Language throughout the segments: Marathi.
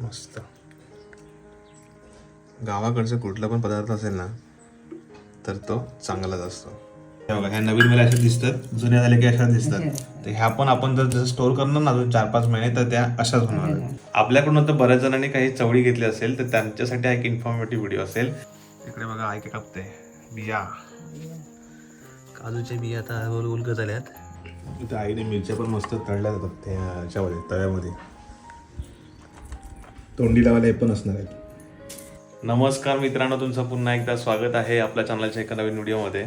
मस्त. गावाकडचं कुठला पण पदार्थ असेल ना तर तो चांगलाच असतो. हे बघा ह्या नवीन मला अशा दिसतात जुन्या झाल्या की अशा दिसतात. तर ह्या पण आपण जर जसं स्टोर करणार ना अजून चार पाच महिने तर त्या अशाच होणार आहेत. आपल्याकडून तर बऱ्याच जणांनी काही चवळी घेतली असेल तर त्यांच्यासाठी एक इन्फॉर्मेटिव्ह व्हिडिओ असेल. इकडे बघा ऐक कापते. बिया. काजूच्या बिया आता उल उलगत झाल्यात. इथं आईने मिरच्या पण मस्त तळल्या जातात त्या ह्याच्यामध्ये तव्यामध्ये. तोंडी लावायला हे पण असणार आहेत नमस्कार मित्रांनो तुमचं पुन्हा एकदा स्वागत आहे आपल्या चॅनलच्या एका नवीन व्हिडिओमध्ये.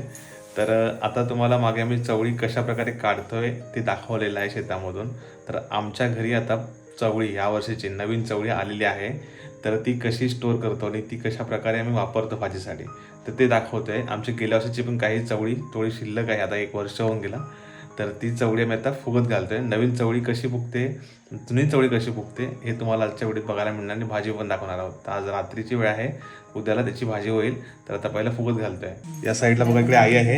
तर आता तुम्हाला मागे आम्ही चवळी कशा प्रकारे काढतोय ते दाखवलेलं आहे शेतामधून. तर आमच्या घरी आता चवळी या वर्षीची नवीन चवळी आलेली आहे. तर ती कशी स्टोर करतो आणि ती कशाप्रकारे आम्ही वापरतो भाजीसाठी तर ते दाखवतोय. आमची गेल्या वर्षीची पण काही चवळी थोडी शिल्लक आहे आता एक वर्ष होऊन गेला. तर ती चवळी आम्ही आता फुगत घालतोय. नवीन चवळी कशी फुगते जुनी चवळी कशी फुगते हे तुम्हाला आजच्या वेळेत बघायला मिळणार आणि भाजी पण दाखवणार आहोत. आज रात्रीची वेळ आहे उद्याला त्याची भाजी होईल. तर आता पहिला फुगत घालतोय. या साईडला बघा इकडे आई आहे.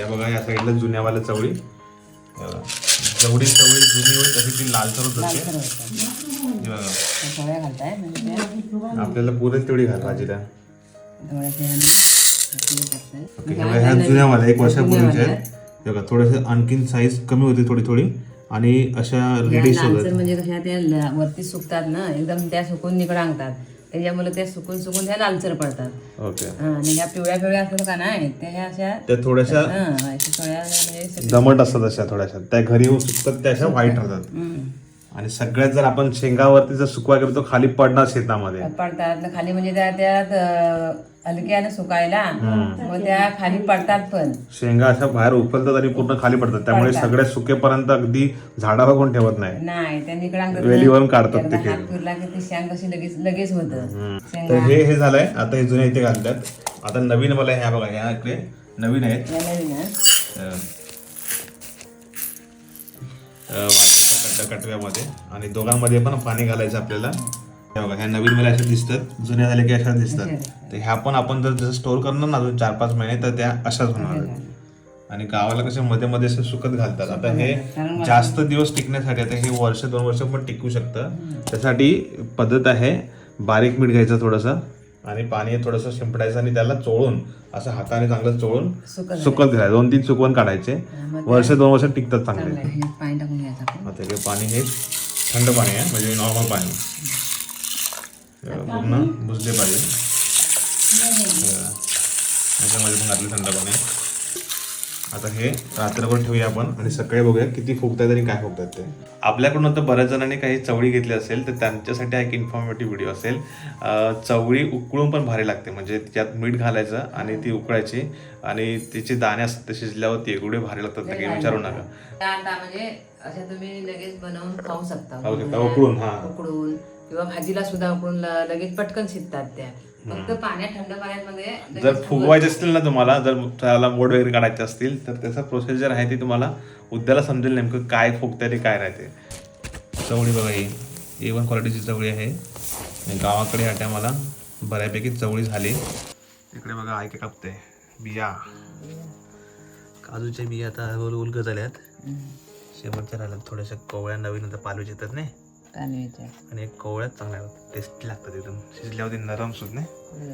या बघा या साईडला जुन्यावाल्या चवळी. जेवढी चवळी जुनी होईल तशी ती लालसर होत असते आपल्याला पुरेल तेवढी घाल भाजीला. ओके हे ह्या जुन्यावाल्या एक वर्षापूर्वीच्या आहेत. बघा थोडंसं आणखीन साईज कमी होती थोडी थोडी. आणि अशा लालसर होतात म्हणजे कशा त्या वरती सुकतात ना एकदम त्या सुकून निकडांगतात त्याच्यामुळे त्या सुकून सुकून त्या लालसर पडतात. ओके आणि ह्या पिवळ्या पिवळ्या असतात का नाही त्या अशा त्या थोड्याशा हा, थोड्या म्हणजे दमट असतात अशा थोड्याशा. त्या घरी सुकतात त्या अशा व्हाईट राहतात. आणि सगळ्यात जर आपण शेंगावरती जर सुकवा केला तो खाली पडणार शेतामध्ये. पडतात. खाली म्हणजे त्या त्यात अं, हलक्यानं सुकायला. मग त्या खाली पडतात पण. शेंगा अशा बाहेर उफलतात आणि पूर्ण खाली पडतात. त्यामुळे सगळ्या सुकेपर्यंत अगदी झाडावर कोण ठेवत नाही नाही त्या निकडांगतात वेलीवरून काढतात ते एकदा हात फिरला की ते शेंग कशी लगेच लगेच होतं. तर हे हे झालंय. आता हे जुने इथे घालतात. आता नवीन मला ह्या बघा ह्या इकडे नवीन आहेत. नवीन कट कटव्यामध्ये. आणि दोघांमध्ये पण पाणी घालायचं आपल्याला. हे बघा ह्या नवीन मला अशा दिसतात जुन्या झाल्या की अशा दिसतात. तर ह्या पण आपण जर जसं स्टोर करणार ना अजून चार पाच महिने तर त्या अशाच होणार आणि गावाला कसे मध्ये मध्ये असे सुकत घालतात. आता हे जास्त दिवस टिकण्यासाठी आता हे वर्ष दोन वर्ष पण टिकू शकतं. त्यासाठी पद्धत आहे बारीक मीठ घ्यायचं थोडंसं. आणि पाणी थोडंसं शिंपडायचं आणि त्याला चोळून असं हाताने चांगलं चोळून सुकत घ्यायचं दोन तीन सुकवून काढायचे. वर्ष दोन वर्ष टिकतात चांगले. हे पाणी हे थंड पाणी आहे म्हणजे नॉर्मल पाणी. पूर्ण बुजले पाहिजे. याच्यामध्ये पण घातले थंड पाणी. आता हे रात्रभर ठेवूया आपण आणि सकाळी बघूया किती फुगतात आणि काय फुगतात ते. आपल्याकडून तर बऱ्याच जणांनी काही चवळी घेतली असेल तर त्यांच्यासाठी एक इन्फॉर्मेटिव्ह व्हिडिओ असेल. चवळी उकळून पण भारी लागते म्हणजे त्यात मीठ घालायचं आणि ती उकळायची आणि तिचे दाणे असतात ते शिजल्यावर ते एवढे भारी लागतात ते काही विचारू नका. आता म्हणजे अशा तुम्ही लगेच बनवून खाऊ शकता. उकळून, हा. उकळून किंवा भाजीला सुद्धा उकळून लगेच पटकन शिजतात त्या. फक्त पाण्यात थंड पाण्यामध्ये जर फुगवायचे असतील ना तुम्हाला जर त्याला मोड वगैरे काढायचे असतील तर त्याचा प्रोसिजर आहे ती तुम्हाला उद्याला समजेल नेमकं काय फुगतं आणि काय राहते चवळी बघा ही. ए वन क्वालिटीची चवळी आहे. गावाकडे ह्या टायमाला बऱ्यापैकी चवळी झाली. इकडे बघा ऐके कापते. बिया. काजूच्या बिया आता उल उलगत झाल्यात. शेवटच्या राहिल्यात थोड्याशा कोवळ्या नवीन आता पालवीच्या येतात नाही. कालव्याच्या आणि कोवळ्यात चांगल्या टेस्टी लागतात एकदम. शिजल्यावरती नरम सुद्धा नाही.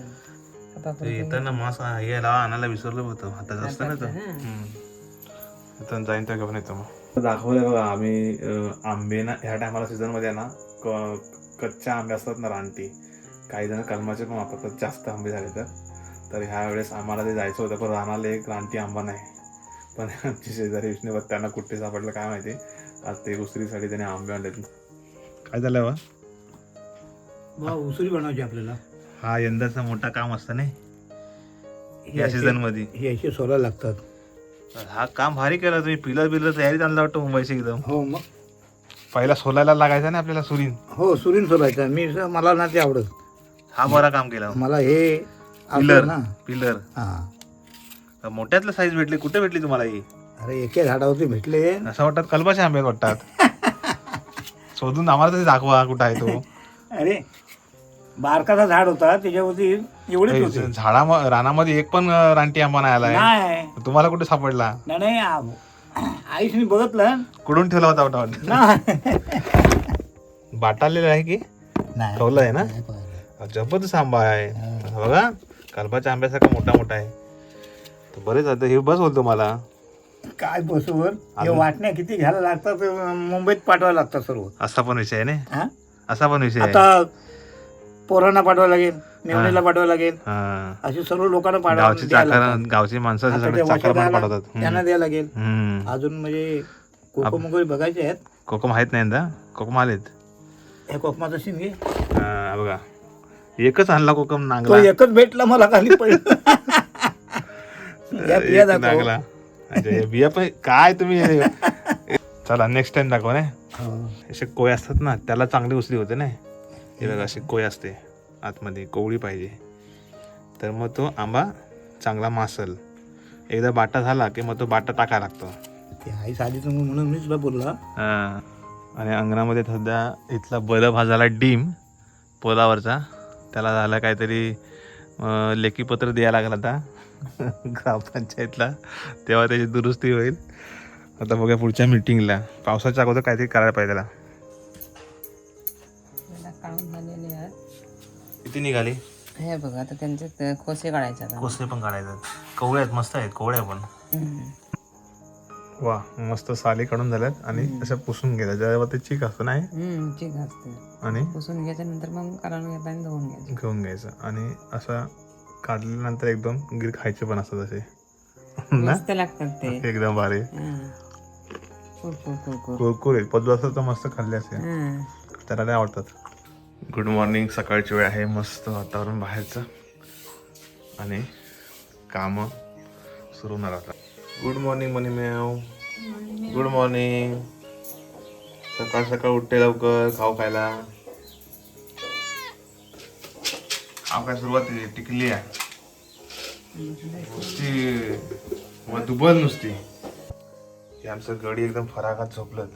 आता ते येताना मास यायला आणायला विसरलो होतो हातात असतं ना तर. इथं जाईन त्या घेऊन येतो मग. दाखवलं बघा आम्ही आंबे ना ह्या टायमाला सीझनमध्ये ना क- कच्च्या आंबे असतात ना रानटी. काही जण कलमाचे पण वापरतात जास्त आंबे झाले तर. तर ह्या वेळेस आम्हाला ते जायचं होतं पण रानाला एक रानटी आंबा नाही. पण आमची शेजारी विष्णू त्यांना कुठे सापडलं काय माहिती. आज ते दुसरीसाठी त्याने आंबे आणले काय झालं बा? वा उसळी बनवायची आपल्याला. हा यंदाचा मोठा काम असतं नाही? हे या असे- सीझनमध्ये हे असे सोला लागतात. हा काम भारी केलं तुम्ही. पिलर बिलर तयारीत आणला वाटतं मुंबईची एकदम. हो मग? पहिला सोलायला लागायचा ना आपल्याला सुरीन? हो सुरीन सोलायचा. मी स- मला ना ते आवडत. हा बरा काम केला. मला हे पिलर ना. पिलर. हा. मोठ्यातलं साईज भेटली. कुठे भेटली तुम्हाला ही? अरे एके झाडावरती भेटले. असं वाटतात कलबाचे आंबे वाटतात. शोधून आम्हाला तरी दाखवा कुठं आहे तो. अरे बारकाचा झाड होता त्याच्यावरती एवढेच होते. झाडा रानामध्ये एक पण रानटी आंबा नाही आलाय. नाही. तुम्हाला कुठे सापडला? नाही, नाही आ- आईस मी बघितलं. कुठून ठेवला होता वाटतं ना बाटालेला आहे की? कवलं आहे ना. जबरदस्त आंबा आहे. बघा कलबाच्या आंब्यासारखा मोठा मोठा आहे. तर बरेच आता हे बस बोलतो मला. काय बसूवर? हे अजून- वाटण्या किती घ्यायला लागतात मुंबईत पाठवायला लागतात सर्व. असा पण विषय आहे ना? हा? असा पण विषय आहे. आता पोरांना पाठवायला लागेल मेवणीला पाठवायला लागेल. हा. अशी सर्व लोकांना गावची पाठवायला द्यायला चाकर लागतात. गावची माणसं आता सगळे ते चाकर पण वशाला पाठवतात. त्यांना हम्म. द्यायला लागेल. हम्म. अजून म्हणजे कोको मुगोळी बघायचे आहेत. कोकम आहेत नाही यंदा कोकम आलेत. हे कोकमाचा शिंगे हा, बघा. एकच आणला कोकम तो नांगला. एकच भेटला मला खाली या बिया एक दाखव. नांगला. हे बिया पण काय तुम्ही चला नेक्स्ट टाइम दाखवा ना. असे कोय असतात ना त्याला चांगली उचली होते ना हे बघा अशी कोय असते आतमध्ये कोवळी पाहिजे. तर मग तो आंबा चांगला मासल. एकदा बाटा झाला की मग तो बाटा टाकायला लागतो. आई साधी म्हणून मी तुला बोलला. हा. आणि अंगणामध्ये सध्या इथला बल्ब हा झाला डीम पोलावरचा. त्याला झाला काहीतरी लेखीपत्र द्यायला लागला आता. ग्रामपंचायतला तेव्हा त्याची दुरुस्ती होईल. आता बघा पुढच्या मिटिंगला पावसाच्या अगोदर काहीतरी करायला पाहिजे त्याला. किती निघाली? हे बघा आता त्यांचे ते खोसे काढायचे आता. कोसले पण काढायचं कवळे आहेत मस्त आहेत कोवळ्या पण. वा मस्त साली काढून झाल्यात आणि असं पुसून घ्यायचं जेव्हा ते चीक असतं नाही? चिक असते. आणि? पुसून घ्यायच्या नंतर मग काढून घेता आणि धुवून घ्यायचे. घेऊन घ्यायचं. आणि असं काढल्यानंतर एकदम गिर खायचे पण असतात असे. ना? मस्त लागतात ते. एकदम भारी. कुरकुर पदू असं तर मस्त खाल्ले असे. हं. त्याला नाही आवडतात. गुड मॉर्निंग सकाळची वेळ आहे. मस्त वातावरण बाहेरचं. आणि कामं सुरू होणार आता. गुड मॉर्निंग मनी मॅव. गुड मॉर्निंग सकाळ सकाळ उठते लवकर खाऊ खायला. खाऊ काय सुरुवात टिकली आहे. नुसती मग दुबल नुसती. हे आमचं गडी एकदम फराकात झोपलं.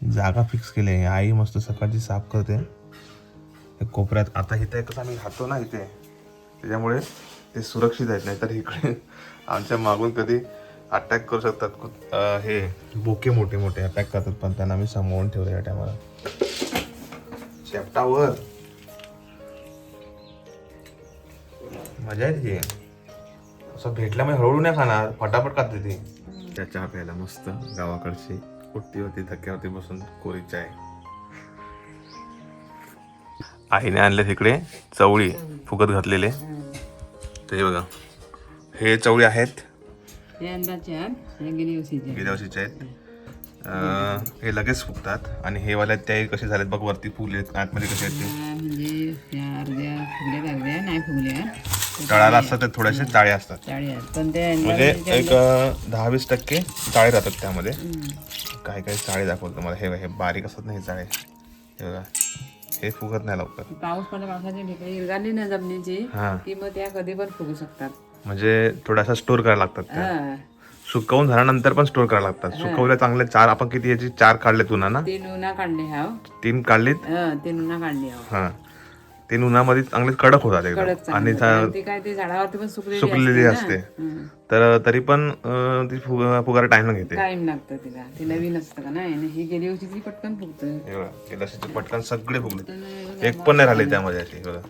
जागा फिक्स केली आहे. आई मस्त सकाळची साफ करते. कोपऱ्यात आता इथे कसं आम्ही राहतो ना इथे. त्याच्यामुळे ते सुरक्षित आहेत. नाही तर इकडे आमच्या मागून कधी अटॅक करू शकतात हे बोके मोठे मोठे अटॅक करतात पण त्यांना मी सांभाळून ठेवले या टायमाला. शेपटावर मजा येते असं असं भेटल्यामुळे म्हणजे हळूहळू नाही खाणार फटाफट खाते ती त्या चहा प्यायला मस्त गावाकडची कुट्टीवरती धक्क्यावरती बसून कोरी चाय. आईने आणले तिकडे चवळी फुगत घातलेले. ते बघा. हे चवळी आहेत. हे अंदाजचे आहेत गेली वर्षीचे गेल्या वर्षीचे आहेत. अं, लगेच फुगतात आणि हे वाले ते कसे झालेत बघ वरती फुगले आतमध्ये कसे आहेत ते. हा, म्हणजे त्या अर्ध्या फुगल्या अर्ध्या नाही फुगल्या. तळाला असतात ते थोडेसे जाळे असतात. चाळी आहेत पण ते म्हणजे एक दहा वीस टक्के जाळे राहतात त्यामध्ये. काही काही चाळे दाखवतो मला हे हे बारीक असतात ना हे चाळे. हे बघा हे फुगत नाही लवकर. पाऊस पडला पावसाची ठिकाणी इरगाली ना जमिनीची हा. की मग त्या कधी पण फुगू शकतात. म्हणजे थोडासा स्टोर करायला लागतात त्या. हा. सुकवून झाल्यानंतर पण स्टोर करायला लागतात. सुकवल्या चांगले चार आपण किती याची चार काढले तुना ना तीन उन्हा काढले हाव. तीन काढलीत? हं, तीन उन्हा काढली हाव. हा. तीन उन्हामध्ये चांगले कडक होतात कडक एकदम आणि होते. चा- आणि ती काय ती झाडावरती पण सुकलेली सुकलेली असते. तर तरी पण अं, ती फुग- फुगायला टाइम घेते. टाइम लागतं तिला. ती नवीन असतं का नाही? आणि ही गेली वर्षी ती पटकन फुगतं. हे बघा, हे लसीचे पटकन सगळे फुगले. एक पण नाही राहिले त्यामध्ये असे बघा.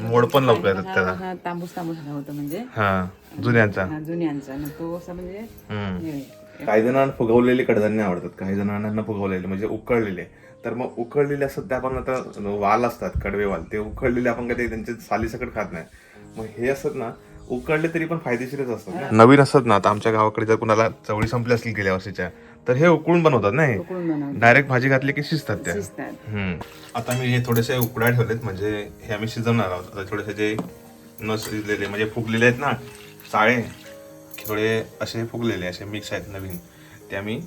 मोड पण लवकर येतात त्याला. हा तांबूस तांबूस झाला होता म्हणजे. हा जुन्यांचा. हा जुन्यांचा. आणि तो असं म्हणजे काही जणांना फुगवलेले कडधान्य आवडतात काही जणांना न फुगवलेले म्हणजे उकळलेले. तर मग उकळलेले असतात ते आपण आता वाल असतात कडवे वाल ते उकळलेले आपण कधी त्यांचे साली सकट खात नाही. मग हे असतात ना उकळले तरी पण फायदेशीरच असतात ना. नवीन असतात ना आता आमच्या गावाकडे जर कुणाला चवळी संपली असतील गेल्या वर्षीच्या तर हे उकळून बनवतात ना हे उकळून बनवतात. डायरेक्ट भाजी घातली की शिजतात त्या? शिजतात. हम्म. आता मी हे थोडेसे उकड्या ठेवलेत म्हणजे हे आम्ही शिजवणार आहोत. आता थोडेसे जे न शिजलेले म्हणजे फुगलेले आहेत ना चाळे थोडे असे फुगलेले असे मिक्स आहेत नवीन ते आम्ही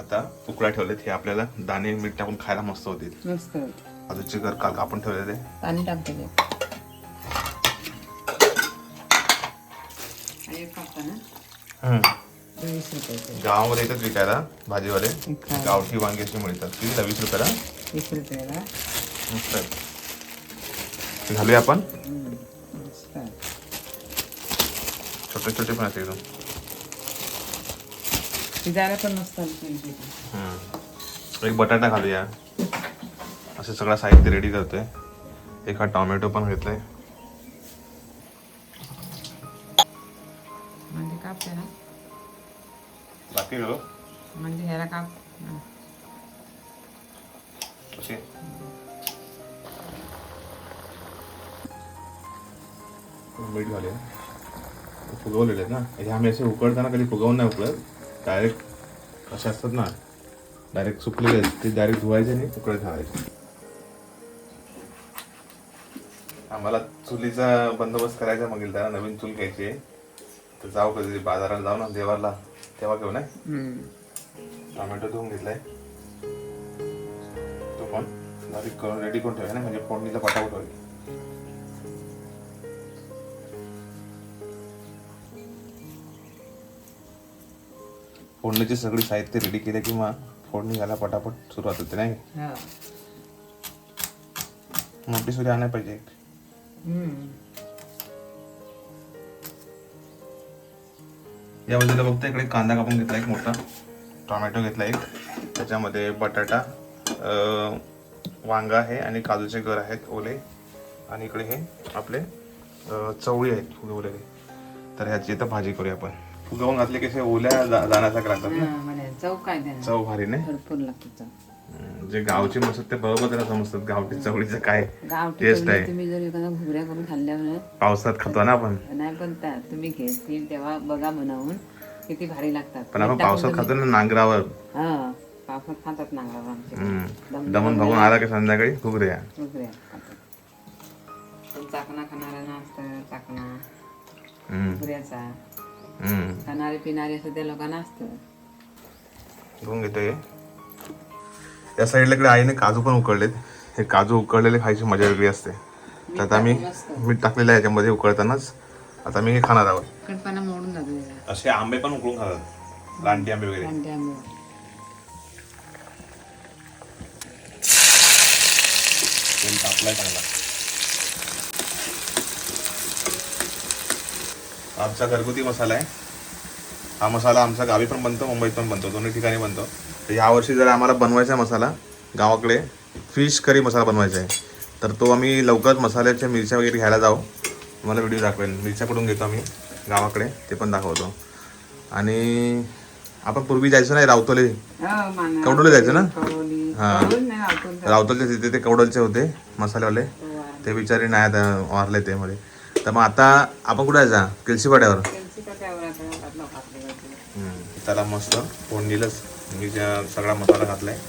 आता उकड्या ठेवलेत. हे आपल्याला दाणे मीठ टाकून खायला मस्त होतील. मस्त अजूनचे घर काल आपण ठेवलेले. पाणी टाकते ते. आणि एक कापता ना हम्म. वीस रुपयाचे गावामध्ये येतात विकायला भाजीवाले. गावठी वांगी अशी मिळतात. किती वीस रुपयाला? वीस रुपयाला. मस्त आहे. घालूया आपण. हम्म, मस्त आहे. छोटे छोटे पण असते एकदम. शिजायला पण मस्त आली हम्म. एक बटाटा घालूया. असं सगळं साहित्य रेडी करतोय. एक हा टोमॅटो पण घेतलाय. म्हणजे काप त्याला बाकी म्हणजे ह्याला काप असे? मीठ घालूया फुगवलेले आहेत ना. हे आम्ही असे उकडताना कधी फुगवून नाही उकळत. डायरेक्ट असे असतात ना. डायरेक्ट सुकलेले आहेत. ते डायरेक्ट धुवायचे आणि उकळत घालायचे आम्हाला चुलीचा बंदोबस्त करायचा मग त्याला नवीन चूल घ्यायची आहे. तर जाऊ कधी? बाजाराला जाऊ ना देवारला तेव्हा घेऊ नाही? टोमॅटो धुवून घेतलाय. तो पण. बारीक करून रेडी करून ठेवाय ना म्हणजे फोडणीला पटापट होईल फोडणीची सगळी साहित्य रेडी केले की मग फोडणी घाला पटापट सुरुवात होते नाही? मोठी सुरी आणायला पाहिजे या बाजूला बघता इकडे कांदा कापून घेतला एक मोठा. टोमॅटो घेतला एक. त्याच्यामध्ये बटाटा अं, वांगा आहे आणि काजूचे गर आहेत ओले. आणि इकडे हे आपले चवळी आहेत फुगवलेले तर ह्याची आता भाजी करूया आपण. फुगवून घातले की असे ओल्या जाण्यासारखे लागतात ना? म्हणजे चव काय चव भारी नाही? भरपूर लागते जे गावचे मस्त ते बरोबर त्याला समजतात गावठी चवळीचं काय टेस्ट आहे. तुम्ही जर एखादा घुगऱ्या करून खाल्ल्यावर पावसात खातो ना आपण. नाही पण तुम्ही घेतील तेव्हा बघा बनवून किती भारी लागतात. पण आपण पावसात खातो ना नांगरावर. हा पावसात खातात हम्म. दमन भागून आला की संध्याकाळी? घुगऱ्या घुगऱ्या चाकणा खाणाऱ्यांना असतं चाकणा. घुगऱ्याचा. खाणारे पिणारे असं त्या लोकांना असतं. घेऊन घेतोय. या साईडला इकडे आईने काजू पण उकडलेत हे काजू उकडलेले खायची मजा वेगळी असते. तर आता आम्ही मीठ टाकलेलं आहे याच्यामध्ये उकळतानाच. आता मी हे खाणार आहोत. मोडून जातो असे आंबे पण उकळून खातात. रानटी आंबे वगैरे. आणि त्यामुळे तेल तापलाय चांगला. आमचा घरगुती मसाला आहे. हा मसाला आमचा गावी पण बनतो मुंबईत पण बनतो. दोन्ही ठिकाणी बनतो. तर यावर्षी जर आम्हाला बनवायचा आहे मसाला गावाकडे फिश करी मसाला बनवायचा आहे तर तो आम्ही लवकरच मसाल्याच्या मिरच्या वगैरे घ्यायला जाऊ. तुम्हाला व्हिडिओ दाखवेन. मिरच्या कुठून घेतो आम्ही? गावाकडे ते पण दाखवतो. आणि आपण पूर्वी जायचो नाही रावतोले? कवडोली जायचं ना? हा. रावतोली. रावतलचे तिथे ते कवडलचे होते मसालेवाले. ते बिचारी नाही आता वारले ते मध्ये तर मग आता आपण कुठे जायचा? केलसी घातलं. त्याला मस्त फोडणीलाच मी ज्या सगळा मसाला घातला आहे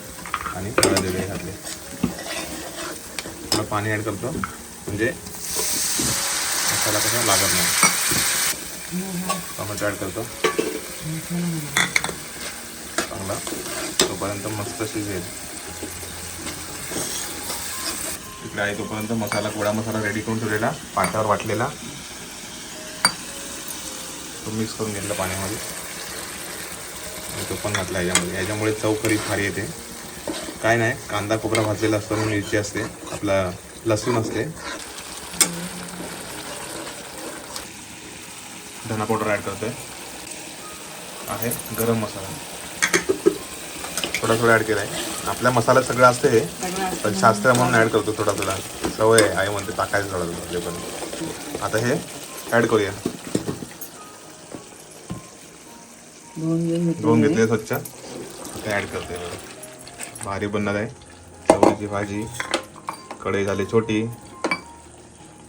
आणि हळद वगैरे घातले थोडं पाणी ॲड करतो. म्हणजे मसाला कसा लागत नाही. टोमॅटो ॲड करतो. चांगला. तोपर्यंत मस्त शिजेल. तिकडे आहे तोपर्यंत मसाला गोडा मसाला रेडी करून ठेवलेला पाटावर वाटलेला. तो मिक्स करून घेतला पाण्यामध्ये. तो पण घातला याच्यामध्ये. याच्यामुळे चव खरी भारी येते. काय नाही कांदा कोपरा भाजलेला असतो आणि मिरची असते. आपला लसूण असते. धना पावडर ॲड करतोय. आहे गरम मसाला. थोडा थोडा ॲड केला आहे आपल्या मसाला सगळं असते हे पण शास्त्र म्हणून ॲड करतो थोडा थोडा. सवय आहे आई म्हणते टाकायचं थोडा थोडा पण आता हे ॲड करूया. घेऊन घेतलं स्वच्छ. आता ऍड करते भारी बनणार आहे. चवळीची भाजी. कढई झाली छोटी.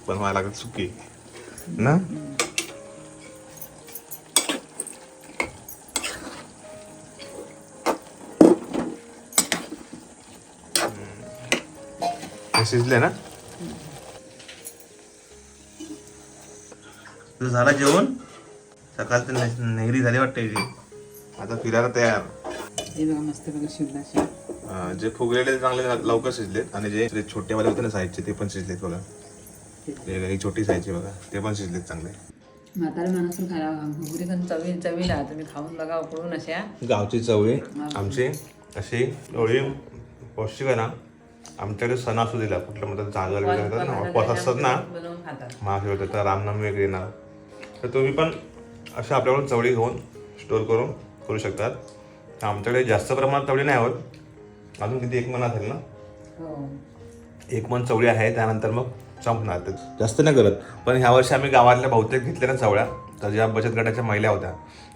बनवायला लागत सुकी. ना? शिजले ना? झाला जेवण? सकाळचं ने- नेहरी झाली वाटतं आता फिरायला तयार. जे फुगलेले चांगले लवकर शिजलेत. आणि जे छोटेवाले होते ना साईजचे ते पण शिजलेत बघा. हे छोटी साईजचे बघा ते पण शिजलेत चांगले. म्हातारा माणूस खायला घुगरी पण चवी चवीला तुम्ही खाऊन बघा उकळून अशा. गावची चवळी आमची अशी एवढी पौष्टिक आहे ना. आमच्याकडे सण असू दिला कुठलं म्हणतात जागर वगैरे ना उपवास असतात ना. महाशिवरात्री तर रामनवमी वगैरे येणार. तर तुम्ही पण अशा आपल्याकडून चवळी घेऊन स्टोर करून करू शकतात. आमच्याकडे जास्त प्रमाणात चवळी नाही होत. अजून किती एक मन असेल ना? हो. एक मन चवळी आहे त्यानंतर मग संपणार. ते जास्त नाही करत. पण ह्या वर्षी आम्ही गावातल्या बहुतेक घेतल्या ना चवळ्या. तर ज्या बचत गटाच्या महिला होत्या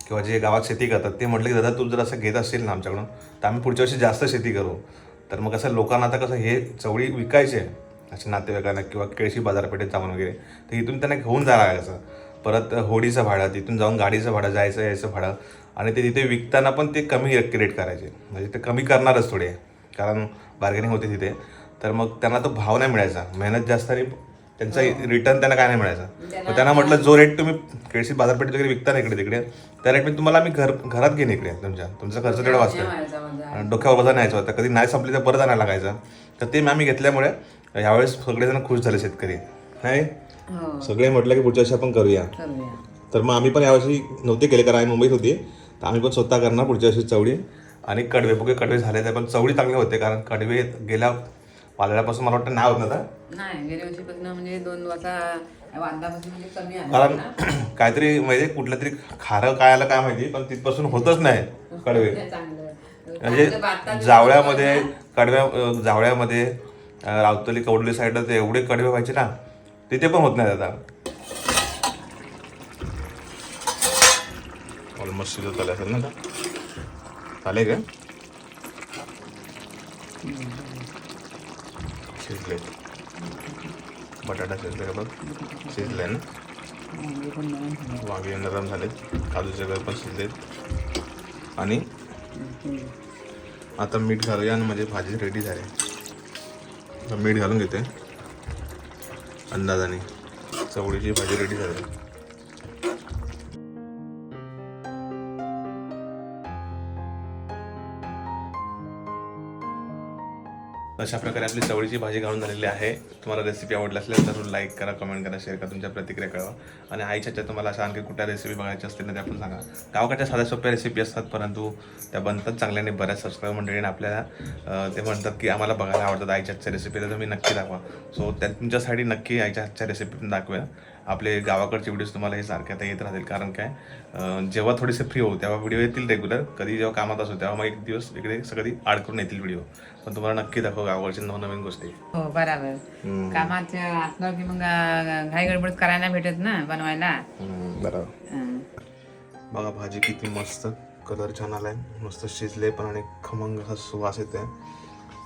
किंवा जे गावात शेती करतात ते म्हटलं की दादा तू जर असं घेत असेल ना आमच्याकडून तर आम्ही पुढच्या वर्षी जास्त शेती करू. तर मग कसं लोकांना आता कसं हे चवळी विकायचे. असे नातेवाईकांना किंवा केळशी बाजारपेठेत जाऊन वगैरे. तर इथून त्यांना घेऊन जायला लागायचं. परत होडीचं भाडं तिथून जाऊन गाडीचं भाडं जायचं यायचं भाडं आणि ते तिथे विकताना पण ते कमी रेट करायचे. म्हणजे ते कमी करणारच थोडे कारण बार्गेनिंग होते तिथे. तर मग त्यांना तो भाव नाही मिळायचा. मेहनत जास्त आणि त्यांचा रिटर्न त्यांना काय नाही मिळायचा. मग त्यांना म्हटलं जो रेट तुम्ही केळशी बाजारपेठेत वगैरे विकता ना इकडे तिकडे त्या रेट मी तुम्हाला मी घर घरात घेईन इकडे तुमच्या. तुमचा खर्च तेवढा आणि डोक्यावर बसा न्यायचं होतं कधी नाही संपली तर परत आणायला लागायचं. तर ते आम्ही घेतल्यामुळे यावेळेस सगळेजण खुश झाले शेतकरी. नाही? हो सगळे म्हटलं की पुढच्या वर्षी आपण करूया. तर मग आम्ही पण यावर्षी नव्हते केले कारण आम्ही मुंबईत होती. तर आम्ही पण स्वतः करणार पुढच्या वर्षी चवळी. आणि कडवे बघे कडवे झाले तर पण चवळी चांगले होते कारण कडवे गेल्या वादळापासून मला वाटतं नाही होत ना. नाही गेल्या वर्षीपासून म्हणजे दोन वाजता वांदापासून म्हणजे कारण ना. काहीतरी म्हणजे कुठलं तरी खारं काय आलं काय माहिती पण तिथपासून होतच नाही कडवे. म्हणजे जावळ्यामध्ये कडव्या जावळ्यामध्ये रावतली कवडली साईडला ते एवढे कडवे व्हायचे ना तिथे पण होत नाही आता ऑलमोस्ट शिजत झाले असेल ना का का? शिजले. बटाटा शिजले का बघ? शिजले ना. वांगे नरम झाले. झालेत. काजूचे घर पण शिजलेत. आणि आता मीठ घालूया आणि माझी भाजी रेडी झाली. आता मीठ घालून घेते. अंदाजाने. चवळीची भाजी रेडी झाली. अशा प्रकारे आपली चवळीची भाजी घालून झालेली आहे. तुम्हाला रेसिपी आवडली असल्यास जरूर लाईक करा कमेंट करा शेअर करा तुमच्या प्रतिक्रिया कळवा. आणि आईच्या तुम्हाला अशा आणखी कुठल्या रेसिपी बघायच्या असतील ना त्या पण सांगा. गावाकडच्या साध्या सोप्या रेसिपी असतात परंतु त्या बनतात चांगल्याने बऱ्याच सबस्क्राईब मंडळीने आपल्याला ते म्हणतात की आम्हाला बघायला आवडतात आईच्या हातच्या रेसिपी तर तुम्ही नक्की दाखवा. सो त्या तुमच्यासाठी नक्की आईच्या हातच्या रेसिपी पण दाखवूया. आपले गावाकडचे व्हिडिओज तुम्हाला हे सारखे आता येत राहतील. कारण काय? जेव्हा थोडेसे फ्री होऊ तेव्हा व्हिडिओ येतील रेग्युलर कधी जेव्हा कामात असो तेव्हा मग एक दिवस इकडे सगळी आड करून येतील व्हिडिओ पण तुम्हाला नक्की दाखव गावाकडच्या नवनवीन गोष्टी. हो बराबर. कामात असलं की मग घाई गडबड करायला भेटत ना बनवायला? बरोबर. हं. बघा भाजी किती मस्त कलर छान आलाय. मस्त शिजले पण आणि खमंग असा सुवास येते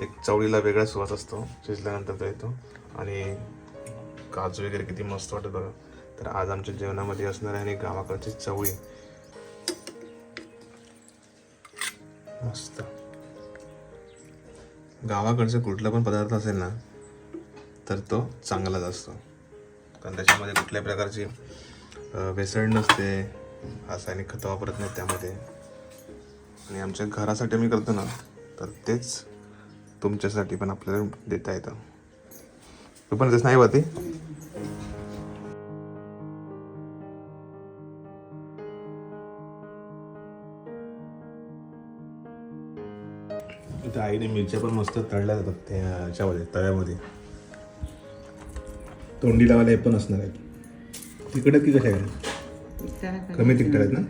एक चवळीला वेगळा सुवास असतो शिजल्यानंतर तो येतो. आणि काजू वगैरे किती मस्त वाटत बघा. तर आज आमच्या जेवणामध्ये असणार आहे आणि गावाकडची चवळी. मस्त. गावाकडचं कुठला पण पदार्थ असेल ना तर तो चांगलाच असतो. कारण त्याच्यामध्ये कुठल्याही प्रकारची अ, भेसळ नसते रासायनिक खतं वापरत नाही त्यामध्ये. आणि आमच्या घरासाठी मी करतो ना तर तेच तुमच्यासाठी पण आपल्याला देता येतं. तू पण तेच नाही होती इथं आईने मिरच्या पण मस्त तळल्या जातात त्या ह्याच्यामध्ये तव्यामध्ये. तोंडी लावायला हे पण असणार आहेत. तिकडे की कशा आहे कमी. तिखट आहेत ना?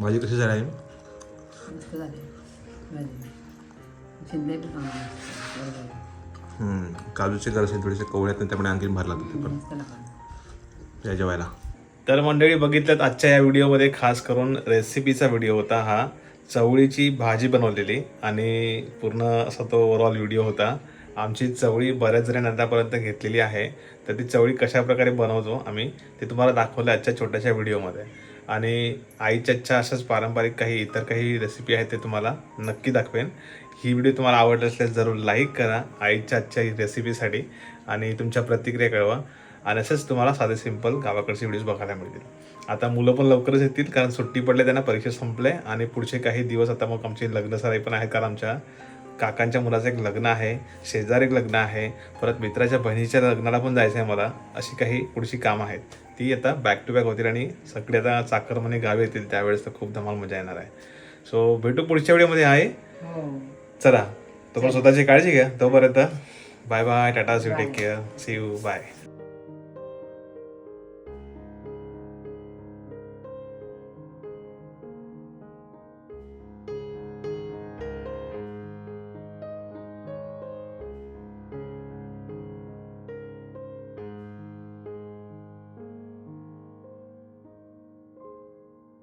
भाजी कशी झाली? आहे काजूचे गरजे थोडेसे कवळे आहेत त्यामुळे आणखी भरला ते पण. या जेवायला. तर मंडळी बघितल्यात आजच्या या व्हिडिओमध्ये खास करून रेसिपीचा व्हिडिओ होता हा. चवळीची भाजी बनवलेली आणि पूर्ण असा तो ओव्हरऑल व्हिडिओ होता. आमची चवळी बऱ्याच जणांनी आतापर्यंत घेतलेली आहे. तर ती चवळी कशाप्रकारे बनवतो आम्ही ते तुम्हाला दाखवलं आजच्या छोट्याशा व्हिडिओमध्ये आणि आईच्या आजच्या अशाच पारंपरिक काही इतर काही रेसिपी आहेत ते तुम्हाला नक्की दाखवेन. ही व्हिडिओ तुम्हाला आवडली असल्यास जरूर लाईक करा आईच्या आजच्या रेसिपीसाठी आणि तुमच्या प्रतिक्रिया कळवा. आणि असंच तुम्हाला साधे सिंपल गावाकडचे व्हिडिओज बघायला मिळतील. आता मुलं पण लवकरच येतील कारण सुट्टी पडले त्यांना परीक्षा संपले आणि पुढचे काही दिवस आता मग आमचे लग्न सराई पण आहे कारण आमच्या काकांच्या मुलाचं एक लग्न आहे शेजार एक लग्न आहे परत मित्राच्या बहिणीच्या लग्नाला पण जायचं आहे मला अशी काही पुढची कामं आहेत. ती आता बॅक टू बॅक होतील आणि सगळे आता चाकरमने गावे येतील त्यावेळेस तर खूप धमाल मजा येणार आहे. सो भेटू पुढच्या व्हिडिओमध्ये आहे चला तोपर्यंत स्वतःची काळजी घ्या तोपर्यंत bye bye tata see take care see you bye